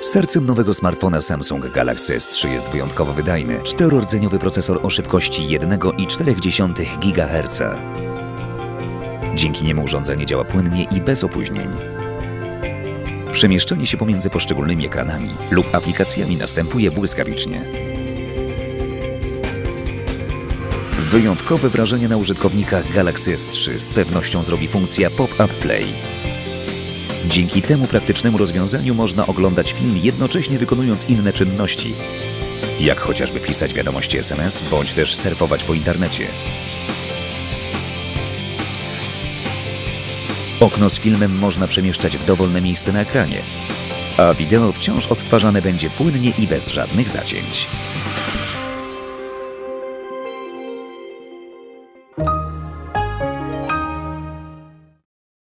Sercem nowego smartfona Samsung Galaxy S3 jest wyjątkowo wydajny, czterordzeniowy procesor o szybkości 1,4 GHz. Dzięki niemu urządzenie działa płynnie i bez opóźnień. Przemieszczanie się pomiędzy poszczególnymi ekranami lub aplikacjami następuje błyskawicznie. Wyjątkowe wrażenie na użytkownikach Galaxy S3 z pewnością zrobi funkcja Pop-up Play. Dzięki temu praktycznemu rozwiązaniu można oglądać film jednocześnie wykonując inne czynności, jak chociażby pisać wiadomości SMS bądź też surfować po internecie. Okno z filmem można przemieszczać w dowolne miejsce na ekranie, a wideo wciąż odtwarzane będzie płynnie i bez żadnych zacięć.